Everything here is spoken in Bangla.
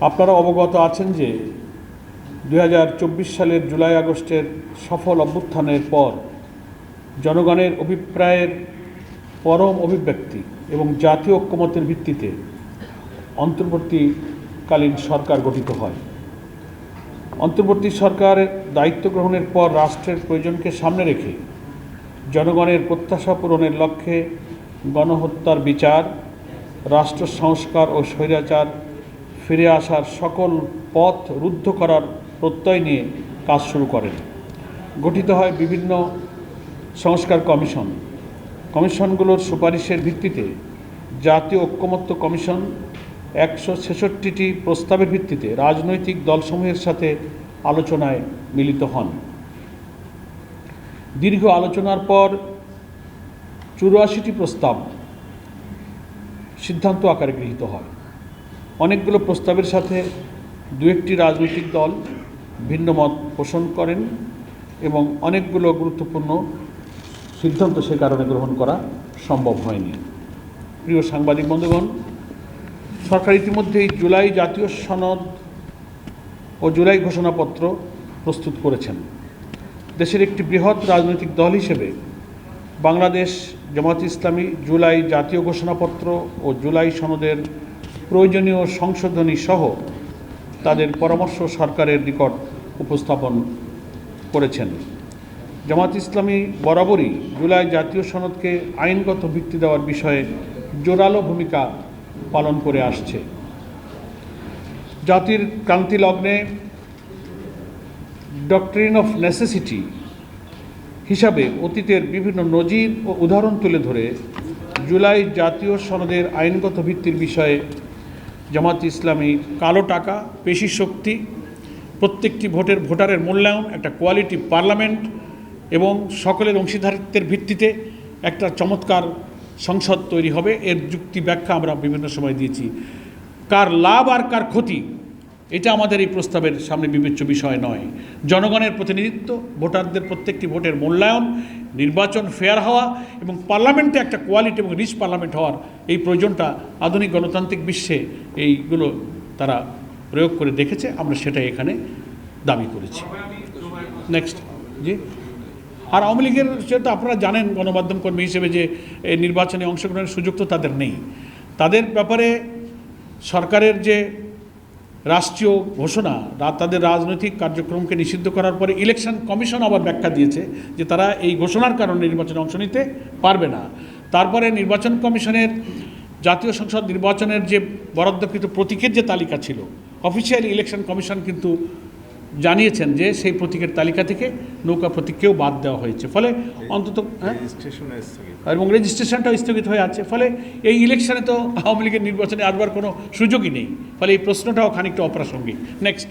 আপনারা অবগত আছেন যে দু হাজার চব্বিশ সালের জুলাই আগস্টের সফল অভ্যুত্থানের পর জনগণের অভিপ্রায়ের পরম অভিব্যক্তি এবং জাতীয় ঐক্যমতের ভিত্তিতে অন্তর্বর্তীকালীন সরকার গঠিত হয়। অন্তর্বর্তী সরকারের দায়িত্ব গ্রহণের পর রাষ্ট্রের প্রয়োজনকে সামনে রেখে জনগণের প্রত্যাশা পূরণের লক্ষ্যে গণহত্যার বিচার, রাষ্ট্র সংস্কার ও স্বৈরাচার ফিরে আসার সকল পথ রুদ্ধ করার প্রত্যয় নিয়ে কাজ শুরু করেন। গঠিত হয় বিভিন্ন সংস্কার কমিশন। কমিশনগুলোর সুপারিশের ভিত্তিতে জাতীয় ঐক্যমত্য কমিশন একশো ছেষট্টিটি প্রস্তাবের ভিত্তিতে রাজনৈতিক দলসমূহের সাথে আলোচনায় মিলিত হন। দীর্ঘ আলোচনার পর চুরাশিটি প্রস্তাব সিদ্ধান্ত আকারে গৃহীত হয়। অনেকগুলো প্রস্তাবের সাথে দু একটি রাজনৈতিক দল ভিন্ন মত পোষণ করেন এবং অনেকগুলো গুরুত্বপূর্ণ সিদ্ধান্ত সে কারণে গ্রহণ করা সম্ভব হয়নি। প্রিয় সাংবাদিক বন্ধুগণ, সরকার ইতিমধ্যেই জুলাই জাতীয় সনদ ও জুলাই ঘোষণাপত্র প্রস্তুত করেছেন। দেশের একটি বৃহৎ রাজনৈতিক দল হিসেবে বাংলাদেশ জামাত ইসলামী জুলাই জাতীয় ঘোষণাপত্র ও জুলাই সনদের প্রয়োজনীয় সংশোধনী সহ তাদের পরামর্শ সরকারের নিকট উপস্থাপন করেছেন। জামাত ইসলামী বরাবরই জুলাই জাতীয় সনদকে আইনগত ভিত্তি দেওয়ার বিষয়ে জোরালো ভূমিকা পালন করে আসছে। জাতির ক্রান্তি লগ্নে ডক্ট্রিন অফ নেসেসিটি হিসাবে অতীতের বিভিন্ন নজির ও উদাহরণ তুলে ধরে জুলাই জাতীয় সনদের আইনগত ভিত্তির বিষয়ে জামাত ইসলামী কালো টাকা, পেশি শক্তি, প্রত্যেকটি ভোটের ভোটারের মূল্যায়ন, একটা কোয়ালিটি পার্লামেন্ট এবং সকলের অংশীদারিত্বের ভিত্তিতে একটা চমৎকার সংসদ তৈরি হবে। এর যুক্তি ব্যাখ্যা আমরা বিভিন্ন সময় দিয়েছি। কার লাভ আর কার ক্ষতি, এটা আমাদের এই প্রস্তাবের সামনে বিবেচ্য বিষয় নয়। জনগণের প্রতিনিধিত্ব, ভোটারদের প্রত্যেকটি ভোটের মূল্যায়ন নির্বাচন ফেয়ার হওয়া এবং পার্লামেন্টে একটা কোয়ালিটি এবং রিচ পার্লামেন্ট হওয়ার এই প্রয়োজনটা আধুনিক গণতান্ত্রিক বিশ্বে এইগুলো তারা প্রয়োগ করে দেখেছে। আমরা সেটাই এখানে দাবি করেছি। নেক্সট জি। আর আওয়ামী লীগের সেটা আপনারা জানেন গণমাধ্যম কর্মী হিসেবে যে এই নির্বাচনে অংশগ্রহণের সুযোগ তো তাদের নেই। তাদের ব্যাপারে সরকারের যে রাষ্ট্রীয় ঘোষণা তাদের রাজনৈতিক কার্যক্রমকে নিষিদ্ধ করার পরে ইলেকশন কমিশন আবার ব্যাখ্যা দিয়েছে যে তারা এই ঘোষণার কারণে নির্বাচনে অংশ নিতে পারবে না। তারপরে নির্বাচন কমিশনের জাতীয় সংসদ নির্বাচনের যে বরাদ্দকৃত প্রতীকের যে তালিকা ছিল অফিসিয়াল ইলেকশন কমিশন কিন্তু জানিয়েছেন যে সেই প্রতীকের তালিকা থেকে নৌকা প্রতীককেও বাদ দেওয়া হয়েছে। ফলে অন্তত হ্যাঁ? এবং রেজিস্ট্রেশনটাও স্থগিত হয়ে আছে। ফলে এই ইলেকশনে তো আওয়ামী লীগের নির্বাচনে আসবার কোনো সুযোগই নেই। ফলে এই প্রশ্নটাও খানিকটা অপ্রাসঙ্গিক। নেক্সট